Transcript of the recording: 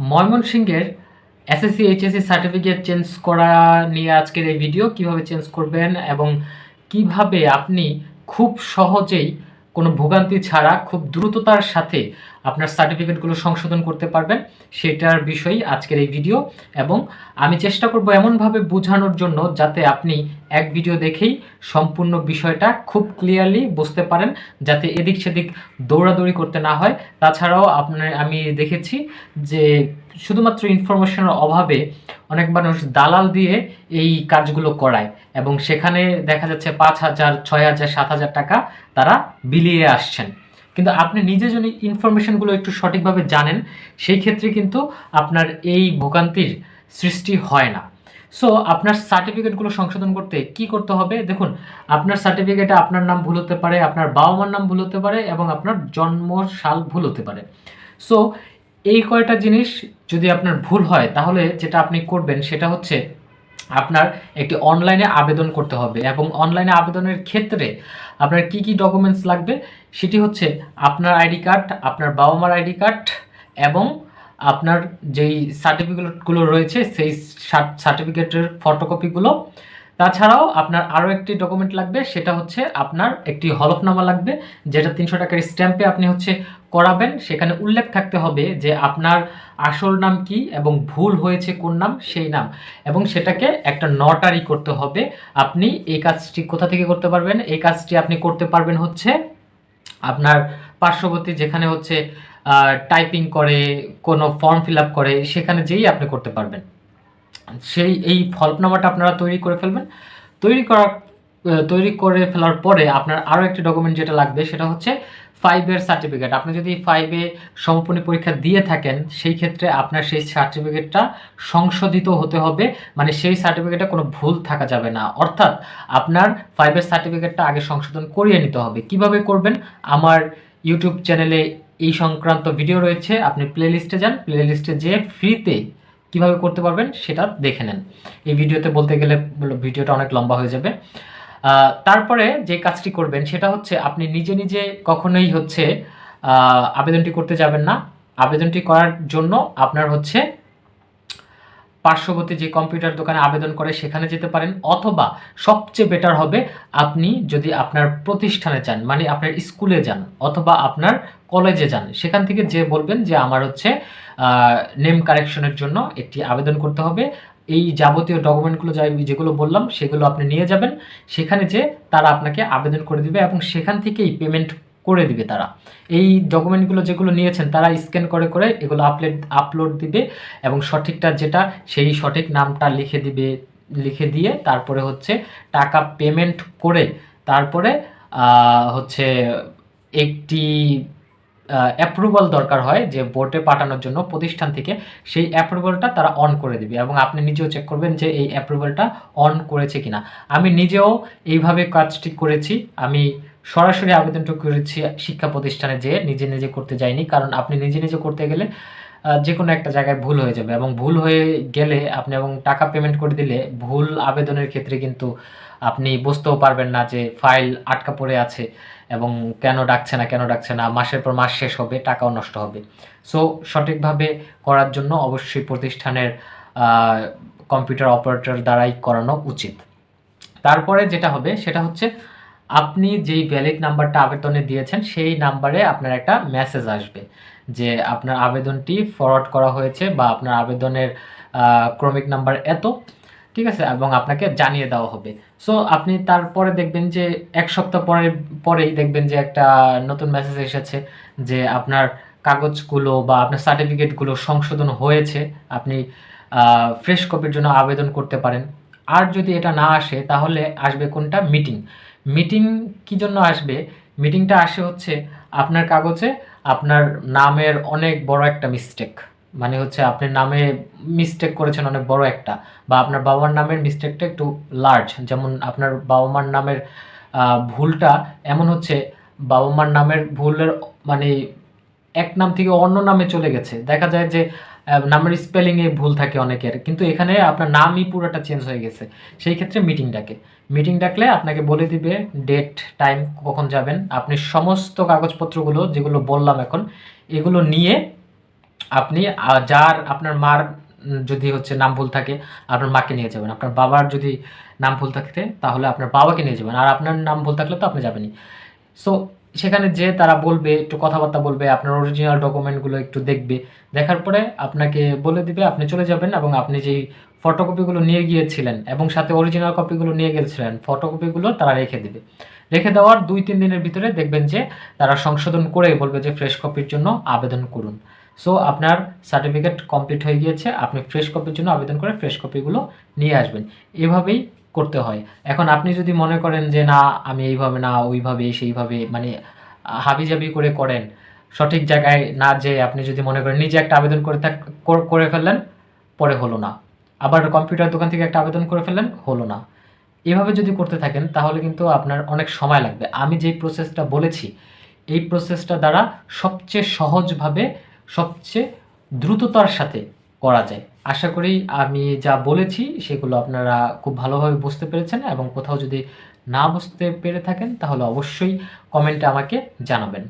ময়মনসিংহের SSC HSC certificate change করা নিয়ে আজকের এই ভিডিও কীভাবে চেঞ্জ করবেন এবং কীভাবে আপনি খুব সহজেই কোনো ভোগান্তি ছাড়া, খুব দ্রুততার সাথে আপনার সার্টিফিকেটগুলো সংশোধন করতে পারবেন, সেটার বিষয়ই আজকের এই ভিডিও এবং আমি চেষ্টা করব এমনভাবে বোঝানোর জন্য যাতে আপনি এক ভিডিও দেখেই সম্পূর্ণ বিষয়টা খুব ক্লিয়ারলি বুঝতে পারেন, যাতে এদিক সেদিক দৌড়াদৌড়ি করতে না হয়। তাছাড়াও আপনার, আমি দেখেছি যে শুধুমাত্র ইনফরমেশনের অভাবে অনেক মানুষ দালাল দিয়ে এই কাজগুলো করায় এবং সেখানে দেখা যাচ্ছে পাঁচ হাজার, ছয় হাজার, সাত হাজার টাকা তারা বিলিয়ে আসছেন। কিন্তু আপনি নিজে যদি ইনফরমেশনগুলো একটু সঠিকভাবে জানেন, সেই ক্ষেত্রে কিন্তু আপনার এই ভোগান্তির সৃষ্টি হয় না। সো আপনার সার্টিফিকেটগুলো সংশোধন করতে কি করতে হবে? দেখুন, আপনার সার্টিফিকেটে আপনার নাম ভুল হতে পারে, আপনার বাবা মার নাম ভুল হতে পারে এবং আপনার জন্ম সাল ভুল হতে পারে। সো এই কয়টা জিনিস যদি আপনার ভুল হয়, তাহলে যেটা আপনি করবেন সেটা হচ্ছে আপনার একটি অনলাইনে আবেদন করতে হবে এবং অনলাইনে আবেদনের ক্ষেত্রে আপনার কি কি ডকুমেন্টস লাগবে? সেটি হচ্ছে আপনার আইডি কার্ড আপনার বাবা মার আইডি কার্ড এবং আপনার যেই সার্টিফিকেটগুলো রয়েছে, সেই সার্টিফিকেটের ফটোকপিগুলো তাছাড়াও আপনার আরও একটি ডকুমেন্ট লাগবে, সেটা হচ্ছে আপনার একটি হলফনামা লাগবে, যেটা তিনশো টাকার স্ট্যাম্পে আপনি হচ্ছে করাবেন। সেখানে উল্লেখ থাকতে হবে যে আপনার আসল নাম কি এবং ভুল হয়েছে কোন নাম, সেই নাম। এবং সেটাকে একটা নটারি করতে হবে। আপনি এই কাজটি কোথা থেকে করতে পারবেন? এই কাজটি আপনি করতে পারবেন হচ্ছে আপনার পার্শ্ববর্তী যেখানে হচ্ছে টাইপিং করে, কোনো ফর্ম ফিল আপ করে, সেখানে যেই আপনি করতে পারবেন। সেই এই ফলপনামাটা আপনারা তৈরি করে ফেলবেন। তৈরি আহ, তৈরি করে ফেলার পরে আপনার আরও একটি ডকুমেন্ট যেটা লাগবে সেটা হচ্ছে ফাইভের সার্টিফিকেট আপনি যদি ফাইভে সমাপনী পরীক্ষা দিয়ে থাকেন সেই ক্ষেত্রে আপনার সেই সার্টিফিকেটটা সংশোধিত হতে হবে। মানে সেই সার্টিফিকেটে কোনো ভুল থাকা যাবে না। অর্থাৎ আপনার ফাইভের সার্টিফিকেটটা আগে সংশোধন করিয়ে নিতে হবে। কীভাবে করবেন? আমার ইউটিউব চ্যানেলে এই সংক্রান্ত ভিডিও রয়েছে। আপনি প্লে লিস্টে যান। প্লে লিস্টে যেয়ে ফ্রিতে কীভাবে করতে পারবেন সেটা দেখে নেন। এই ভিডিওতে বলতে গেলে ভিডিওটা অনেক লম্বা হয়ে যাবে। তারপরে যে কাজটি করবেন সেটা হচ্ছে আপনি নিজে নিজে কখনোই হচ্ছে আবেদনটি করতে যাবেন না। আবেদনটি করার জন্য আপনার হচ্ছে পার্শ্ববর্তী যে কম্পিউটার দোকানে আবেদন করে সেখানে যেতে পারেন, অথবা সবচেয়ে বেটার হবে আপনি যদি আপনার প্রতিষ্ঠানে যান মানে আপনার স্কুলে যান, অথবা আপনার কলেজে যান, সেখান থেকে যে বলবেন যে আমার হচ্ছে নেম কারেকশনের জন্য একটি আবেদন করতে হবে। এই যাবতীয় ডকুমেন্টগুলো যা যেগুলো বললাম, সেগুলো আপনি নিয়ে যাবেন, সেখানে যে তারা আপনাকে আবেদন করে দিবে এবং সেখান থেকেই পেমেন্ট করে দিবে তারা। এই ডকুমেন্টগুলো যেগুলো নিয়েছেন, তারা স্ক্যান করে করে এগুলো আপলোড আপলোড দিবে এবং সঠিকটা যেটা, সেই সঠিক নামটা লিখে দিবে, লিখে দিয়ে তারপরে হচ্ছে টাকা পেমেন্ট করে তারপরে হচ্ছে একটি অ্যাপ্রুভাল দরকার হয় যে বোর্ডে পাঠানোর জন্য প্রতিষ্ঠান থেকে, সেই অ্যাপ্রুভালটা তারা অন করে দিবে এবং আপনি নিজেও চেক করবেন যে এই অ্যাপ্রুভালটা অন করেছে কিনা। আমি নিজেও এইভাবে কাজটি করেছি। আমি সরাসরি আবেদনটা করেছি শিক্ষা প্রতিষ্ঠানে যেয়ে নিজে নিজে করতে যাইনি, কারণ আপনি নিজে নিজে করতে গেলে যে কোনো একটা জায়গায় ভুল হয়ে যাবে এবং ভুল হয়ে গেলে আপনি এবং টাকা পেমেন্ট করে দিলে ভুল আবেদনের ক্ষেত্রে কিন্তু আপনি বুঝতেও পারবেন না যে ফাইল আটকা পড়ে আছে এবং কেন ডাকছে না, কেন ডাকছে না, মাসের পর মাস শেষ হবে, টাকাও নষ্ট হবে। সো সঠিকভাবে করার জন্য অবশ্যই প্রতিষ্ঠানের কম্পিউটার অপারেটর দ্বারাই করানো উচিত। তারপরে যেটা হবে, সেটা হচ্ছে আপনি যেই ভ্যালিড নাম্বারটা আবেদনে দিয়েছেন, সেই নাম্বারে আপনার একটা মেসেজ আসবে যে আপনার আবেদনটি ফরওয়ার্ড করা হয়েছে বা আপনার আবেদনের ক্রমিক নাম্বার এত, ঠিক আছে? এবং আপনাকে জানিয়ে দেওয়া হবে। সো আপনি তারপরে দেখবেন যে এক সপ্তাহ পরে, পরেই দেখবেন যে একটা নতুন মেসেজ এসেছে যে আপনার কাগজগুলো বা আপনার সার্টিফিকেটগুলো সংশোধন হয়েছে। আপনি ফ্রেশ কপির জন্য আবেদন করতে পারেন। আর যদি এটা না আসে, তাহলে আসবে কোনটা? মিটিং মিটিং কি জন্য আসবে? মিটিংটা আসে হচ্ছে আপনার কাগজে আপনার নামের অনেক বড় একটা মিস্টেক মানে হচ্ছে আপনি নামে মিস্টেক করেছেন অনেক বড় একটা বা আপনার বাবার নামের মিস্টেকটা একটু লার্জ যেমন আপনার বাবা মার নামের ভুলটা এমন হচ্ছে বাবা মার নামের ভুলের মানে এক নাম থেকে অন্য নামে চলে গেছে। দেখা যায় যে নামের স্পেলিংয়ে ভুল থাকে অনেকের, কিন্তু এখানে আপনার নামই পুরোটা চেঞ্জ হয়ে গেছে। সেই ক্ষেত্রে মিটিং ডাকে। মিটিং ডাকলে আপনাকে বলে দিবে ডেট টাইম কখন যাবেন। আপনি সমস্ত কাগজপত্রগুলো যেগুলো বললাম এখন, এগুলো নিয়ে আপনি যার আপনার মার যদি হচ্ছে নাম ভুল থাকে, আপনার মাকে নিয়ে যাবেন। আপনার বাবার যদি নাম ভুল থাকে, তাহলে আপনার বাবাকে নিয়ে যাবেন। আর আপনার নাম ভুল থাকলে তো আপনি যাবেনই। সো সেখানে যে তারা বলবে, একটু কথাবার্তা বলবে, আপনার অরিজিনাল ডকুমেন্টগুলো একটু দেখবে। দেখার পরে আপনাকে বলে দিবে, আপনি চলে যাবেন এবং আপনি যেই ফটোকপিগুলো নিয়ে গিয়েছিলেন এবং সাথে অরিজিনাল কপিগুলো নিয়ে গিয়েছিলেন ফটোকপিগুলো তারা রেখে দিবে। রেখে দেওয়ার দুই তিন দিনের ভিতরে দেখবেন যে তারা সংশোধন করে বলবে যে ফ্রেশ কপির জন্য আবেদন করুন। সো আপনার সার্টিফিকেট কমপ্লিট হয়ে গিয়েছে, আপনি ফ্রেশ কপির জন্য আবেদন করে ফ্রেশ কপিগুলো নিয়ে আসবেন। এভাবেই করতে হয়। এখন আপনি যদি মনে করেন যে, না, আমি এইভাবে না, ওইভাবে, সেইভাবে মানে হাবিজাবি করে করেন, সঠিক জায়গায় না যে আপনি যদি মনে করেন নিজে একটা আবেদন করে থাক, কর- ফেললেন, পরে হলো না। আবার কম্পিউটার দোকান থেকে একটা আবেদন করে ফেললেন, হলো না। এভাবে যদি করতে থাকেন, তাহলে কিন্তু আপনার অনেক সময় লাগবে। আমি যেই প্রসেসটা বলেছি, এই প্রসেসটা দ্বারা সবচেয়ে সহজভাবে, সবচেয়ে দ্রুততার সাথে করা যায়। আশা করি আমি যা বলেছি সেগুলো আপনারা খুব ভালোভাবে বুঝতে পেরেছেন এবং কোথাও যদি না বুঝতে পেরে থাকেন তাহলে অবশ্যই কমেন্টে আমাকে জানাবেন।